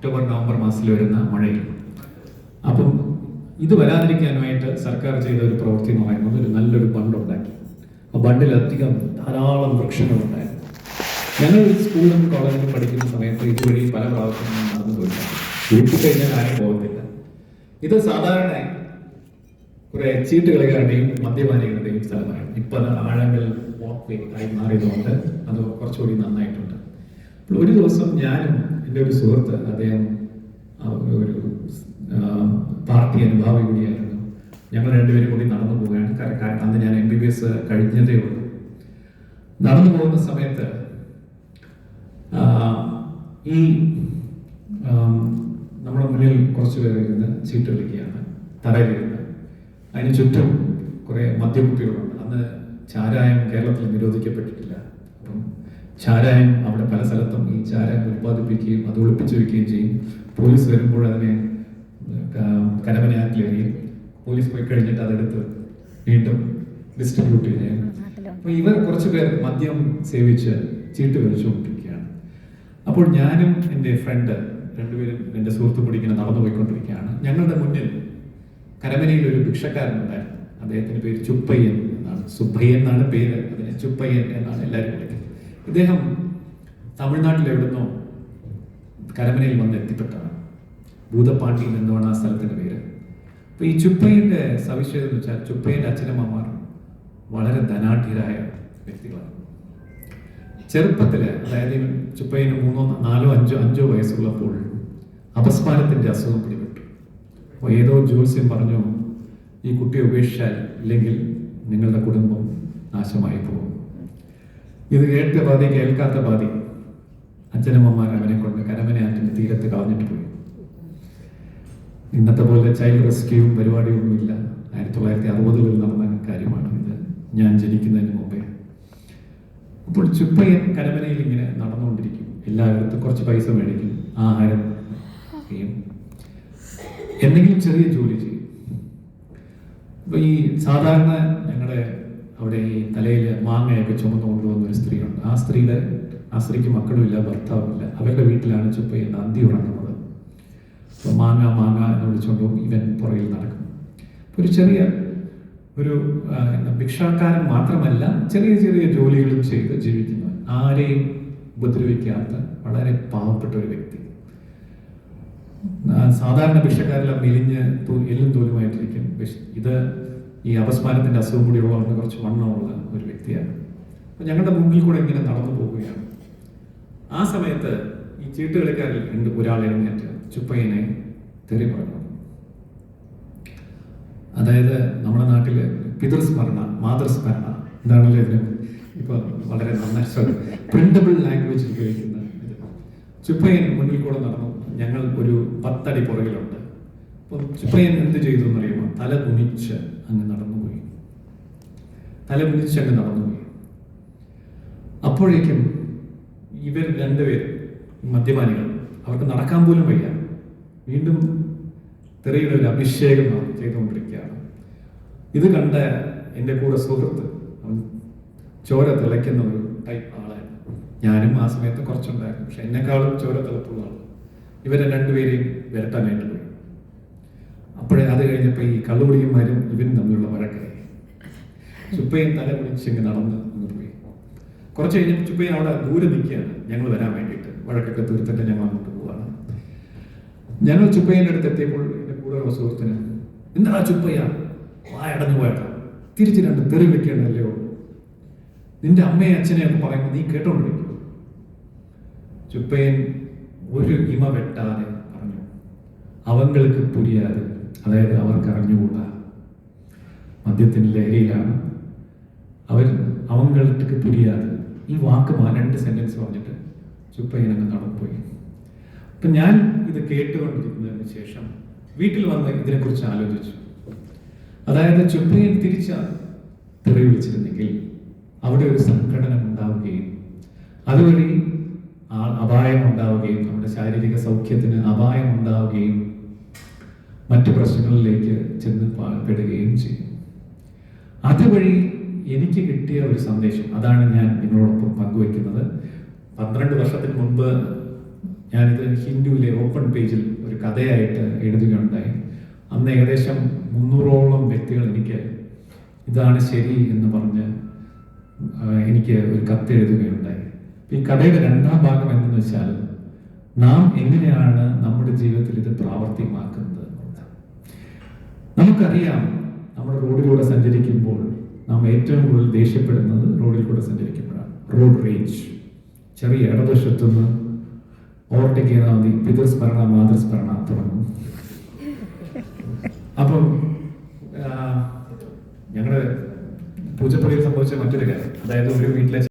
October November മാസത്തിൽ വരുന്ന മഴയിൽ അപ്പം ഇത് വരാതിരിക്കാനുമായിട്ട് സർക്കാർ ചെയ്ത ഒരു പ്രവൃത്തി എന്ന് പറയുന്നത് ഒരു നല്ലൊരു ബണ്ട് ഉണ്ടാക്കി ആ ബണ്ടിലധികം ധാരാളം വൃക്ഷങ്ങളുണ്ടായിരുന്നു. ഞങ്ങൾ സ്കൂളിലും കോളേജിലും പഠിക്കുന്ന സമയത്ത് ഇതുവഴി പല പ്രാവശ്യങ്ങളും നടന്നു പോയിട്ടുണ്ട്. വീട്ടിൽ കഴിഞ്ഞാൽ ആരും പോകുന്നില്ല ഇത് സാധാരണ കുറെ ചീട്ട് കളികളുടെയും മദ്യപാനികളുടെയും സ്ഥലമാണ് ഇപ്പൊ അത് ആഴങ്ങൾ വാക്ക് ആയി മാറിയതുകൊണ്ട് അത് കുറച്ചുകൂടി നന്നായിട്ടുണ്ട്. ഒരു ദിവസം ഞാനും എന്റെ ഒരു സുഹൃത്ത് അദ്ദേഹം ഒരു പാർട്ടി അനുഭാവി കൂടിയായിരുന്നു. ഞങ്ങൾ രണ്ടുപേരും കൂടി നടന്നു പോവുകയാണ്. കാരണം അന്ന് ഞാൻ എം ബി ബി എസ് കഴിഞ്ഞതേ ഉള്ളൂ. നടന്നു പോകുന്ന സമയത്ത് ഈ നമ്മുടെ മുന്നിൽ കുറച്ച് പേർ ഇരുന്ന് ചീട്ട് കളിക്കുകയാണ്. തറയിലിരുന്ന്. അതിന് ചുറ്റും കുറെ മദ്യകുപ്പികളുണ്ട് അന്ന് ചാരായം കേരളത്തിൽ നിരോധിക്കപ്പെട്ടിട്ടില്ല. അപ്പം ചാരായം അവിടെ പല സ്ഥലത്തും ഈ ചാരായം ഉൽപ്പാദിപ്പിക്കുകയും അത് ഒളിപ്പിച്ചു വെക്കുകയും ചെയ്യും. പോലീസ് വരുമ്പോൾ അതിനെ കരമനയാക്കിലെറിയും പോലീസ് പോയി കഴിഞ്ഞിട്ട് അതെടുത്ത് വീണ്ടും ഡിസ്ട്രിബ്യൂട്ട് ചെയ്യും അപ്പോൾ ഇവർ കുറച്ച് പേർ മദ്യം സേവിച്ച് ചീട്ട് വലിച്ചുകൊണ്ടിരിക്കുകയാണ്. അപ്പോൾ ഞാനും എന്റെ ഫ്രണ്ട് രണ്ടുപേരും എന്റെ സുഹൃത്തു ഇങ്ങനെ നടന്നു പോയിക്കൊണ്ടിരിക്കുകയാണ്. ഞങ്ങളുടെ മുന്നിൽ കരമനയിൽ ഒരു ഭിക്ഷക്കാരനുണ്ടായിരുന്നു അദ്ദേഹത്തിന്റെ പേര് ചുപ്പയ്യൻ എന്നാണ്. സുബ്ബയ്യൻ എന്നാണ് പേര്. അതിനെ ചുപ്പയ്യൻ എന്നാണ് എല്ലാവരും വിളിക്കുന്നത്. ഇദ്ദേഹം തമിഴ്നാട്ടിൽ എവിടുന്നോ കരമനയിൽ വന്ന് എത്തിപ്പെട്ടതാണ്. ഭൂതപ്പാട്ടി എന്നാണ് ആ സ്ഥലത്തിന്റെ പേര്. അപ്പോൾ ഈ ചുപ്പയ്യന്റെ സവിശേഷത എന്ന് വെച്ചാൽ ചുപ്പയ്യന്റെ അച്ഛനമ്മമാർ വളരെ ധനാഢ്യരായ വ്യക്തികളാണ്. ചെറുപ്പത്തിൽ അതായത് ഈ ചുപ്പയ്യന് മൂന്നോ നാലോ അഞ്ചോ അഞ്ചോ വയസ്സുള്ളപ്പോൾ അപസ്മാരത്തിന്റെ അസുഖം പിടിപെട്ടു. അപ്പോൾ ഏതോ ജ്യോത്സ്യം പറഞ്ഞു ഈ കുട്ടിയെ ഉപേക്ഷിച്ചാൽ ഇല്ലെങ്കിൽ നിങ്ങളുടെ കുടുംബം നാശമായി പോകും. ഇത് കേട്ട പാതി കേൾക്കാത്ത പാതി അച്ഛനമ്മമാർ അവനെ കൊണ്ട് കരമനയാറ്റിന്റെ തീരത്ത് കളഞ്ഞിട്ട് പോയി. ഇന്നത്തെ പോലെ ചൈൽഡ് റെസ്ക്യൂവും പരിപാടിയൊന്നുമില്ല. ആയിരത്തി തൊള്ളായിരത്തി അറുപതുകളിൽ നടന്ന കാര്യമാണ് ഇത് ഞാൻ ജനിക്കുന്നതിന് മുമ്പേ. അപ്പോൾ ചുപ്പയ്യൻ കരമനയിൽ ഇങ്ങനെ നടന്നുകൊണ്ടിരിക്കും. എല്ലായിടത്തും കുറച്ച് പൈസ മേടിക്കും. ആഹാരം എന്തെങ്കിലും ചെറിയ ജോലി ചെയ്യും. ഈ സാധാരണ ഞങ്ങളുടെ അവിടെ ഈ തലയിൽ മാങ്ങയൊക്കെ ചുമന്നു കൊണ്ടുപോകുന്ന ഒരു സ്ത്രീയുണ്ട്. ആ സ്ത്രീയുടെ ആ സ്ത്രീക്ക് മക്കളുമില്ല ഭർത്താവുമില്ല. അവരുടെ വീട്ടിലാണ് ചുപ്പയ്യൻ അന്തി ഉറങ്ങുന്നത്. അപ്പോൾ മാങ്ങ മാങ്ങ എന്ന് വിളിച്ചുകൊണ്ട് ഇവൻ പുറകിൽ നടക്കും. ഒരു ചെറിയ ഒരു ഭിക്ഷാക്കാരൻ മാത്രമല്ല ചെറിയ ചെറിയ ജോലികളും ചെയ്ത് ജീവിക്കുന്ന ആരെയും ഉപദ്രവിക്കാത്ത വളരെ പാവപ്പെട്ട ഒരു വ്യക്തി. സാധാരണ ഭിക്ഷക്കാരെല്ലാം മെലിഞ്ഞ് എല്ലും തോലുമായിട്ടിരിക്കും. ഇത് ഈ അപസ്മാരത്തിന്റെ അസുഖം കൂടി ഉള്ളവർക്ക് കുറച്ച് വണ്ണമുള്ള ഒരു വ്യക്തിയാണ്. അപ്പോൾ ഞങ്ങളുടെ മുമ്പിൽ കൂടെ ഇങ്ങനെ നടന്നു പോവുകയാണ്. ആ സമയത്ത് ഈ ചീട്ട് കളിക്കാരിൽ രണ്ട് ഒരാളെ എഴുന്നേറ്റ് ചുപ്പയ്യനെ തെറി പറഞ്ഞു. അതായത് നമ്മുടെ നാട്ടിൽ പിതൃസ്മരണ മാതൃസ്മരണ എന്താണല്ലോ ഇതിന് ഇപ്പൊ വളരെ നന്നായി പ്രിന്റബിൾ ലാംഗ്വേജ് ഉപയോഗിക്കുന്ന ഇത്. ചുപ്പയ്യൻ മുന്നിൽ കൂടെ നടന്നു. ഞങ്ങൾ ഒരു പത്തടി പുറകിലുണ്ട്. അപ്പം ചുപ്പയ്യൻ എന്ത് ചെയ്തു എന്നറിയുമോ? തല കുനിച്ച് അങ്ങ് നടന്നുപോയി തല കുനിച്ച് അങ്ങ് നടന്നുപോയി അപ്പോഴേക്കും ഇവർ രണ്ടുപേരും മദ്യപാനികൾ അവർക്ക് നടക്കാൻ പോലും വയ്യ. വീണ്ടും തെറിയുടെ ഒരു അഭിഷേകം ചെയ്തുകൊണ്ടിരിക്കുകയാണ്. ഇത് കണ്ട എന്റെ കൂടെ സുഹൃത്ത് അവൻ ചോര തിളയ്ക്കുന്ന ഒരു ടൈപ്പ് ആളായിരുന്നു. ഞാനും ആ സമയത്ത് കുറച്ചുണ്ടായിരുന്നു പക്ഷെ എന്നെക്കാളും ചോര തിളപ്പുള്ള ആൾ ഇവരെ രണ്ടുപേരെയും വിരട്ടാനായിട്ട് പോയി. അപ്പോഴേ അത് കഴിഞ്ഞപ്പോൾ ഈ കള്ളുപിടിക്കന്മാരും ഇവരും തമ്മിലുള്ള വഴക്കായി ചുപ്പയും തല പിടിച്ചിങ്ങ് നടന്ന് അങ്ങ് പോയി. കുറച്ച് കഴിഞ്ഞപ്പോൾ ചുപ്പയും അവിടെ ദൂരെ നിൽക്കുകയാണ്. ഞങ്ങൾ വരാൻ വേണ്ടിയിട്ട്. വഴക്കൊക്കെ തീർത്തിട്ട് ഞങ്ങൾ അങ്ങോട്ട് പോവാണ്. ഞങ്ങൾ ചുപ്പയുടെ അടുത്ത് എത്തിയപ്പോൾ എന്റെ കൂടെയുള്ള സുഹൃത്തിന് എന്താ ചുപ്പയ്യ? വായടഞ്ഞു പോയട്ടാ തിരിച്ച് രണ്ട് തെറി വെക്കേണ്ടല്ലേ നിന്റെ അമ്മയെ അച്ഛനെയൊക്കെ പറയുമ്പോൾ നീ കേട്ടോണ്ടിരിക്കും. ചുപ്പയൻ ഒരു ഇമ വെട്ടാതെ പറഞ്ഞു അവങ്ങൾക്ക് പുരിയാതെ അതായത് അവർക്ക് അറിഞ്ഞുകൂടാ. മദ്യത്തിന് ലഹരിയിലാണ്. അവർ അവങ്ങൾക്ക് പുരിയാതെ ഈ വാക്ക് രണ്ട് സെന്റൻസ് പറഞ്ഞിട്ട് ചുപ്പയ്യൻ അങ്ങ് നടന്നുപോയി. അപ്പൊ ഞാൻ ഇത് കേട്ടുകൊണ്ടിരിക്കുന്നതിന് ശേഷം വീട്ടിൽ വന്ന് ഇതിനെക്കുറിച്ച് ആലോചിച്ചു. അതായത് ചുപ്പയ്യൻ തിരിച്ച തെറി വിളിച്ചിരുന്നെങ്കിൽ അവിടെ ഒരു സംഘടന ഉണ്ടാവുകയും അതുവഴി അപായം ഉണ്ടാവുകയും നമ്മുടെ ശാരീരിക സൗഖ്യത്തിന് അപായം ഉണ്ടാവുകയും മറ്റു പ്രശ്നങ്ങളിലേക്ക് ചെന്ന് പെടുകയും ചെയ്യും. അതുവഴി എനിക്ക് കിട്ടിയ ഒരു സന്ദേശം അതാണ് ഞാൻ നിങ്ങളോടൊപ്പം പങ്കുവയ്ക്കുന്നത്. പന്ത്രണ്ട് വർഷത്തിന് മുമ്പ് ഞാനിത് ഹിന്ദുവിലെ ഓപ്പൺ പേജിൽ ഒരു കഥയായിട്ട് എഴുതുകയുണ്ടായി. അന്ന് ഏകദേശം മുന്നൂറോളം വ്യക്തികൾ എനിക്ക് ഇതാണ് ശരി എന്ന് പറഞ്ഞ് എനിക്ക് ഒരു കത്ത് എഴുതുകയുണ്ടായി. ഈ കഥയുടെ രണ്ടാം ഭാഗം എന്തെന്ന് വെച്ചാൽ നാം എങ്ങനെയാണ് നമ്മുടെ ജീവിതത്തിൽ ഇത് പ്രാവർത്തികമാക്കുന്നത്? നമുക്കറിയാം നമ്മൾ റോഡിലൂടെ സഞ്ചരിക്കുമ്പോൾ നാം ഏറ്റവും കൂടുതൽ ദേഷ്യപ്പെടുന്നത് റോഡിലൂടെ സഞ്ചരിക്കുമ്പോഴാണ്. റോഡ് റേഞ്ച് ചെറിയ ഇടതുവശത്തുനിന്ന് ഓവർടേക്ക് ചെയ്താൽ മതി. പിതൃസ്മരണ മാതൃസ്മരണ തുടങ്ങും. അപ്പം ഞങ്ങളുടെ പൂജപ്പടിയിൽ സംഭവിച്ച മറ്റൊരു കാര്യം. അതായത് ഒരു വീട്ടിലെ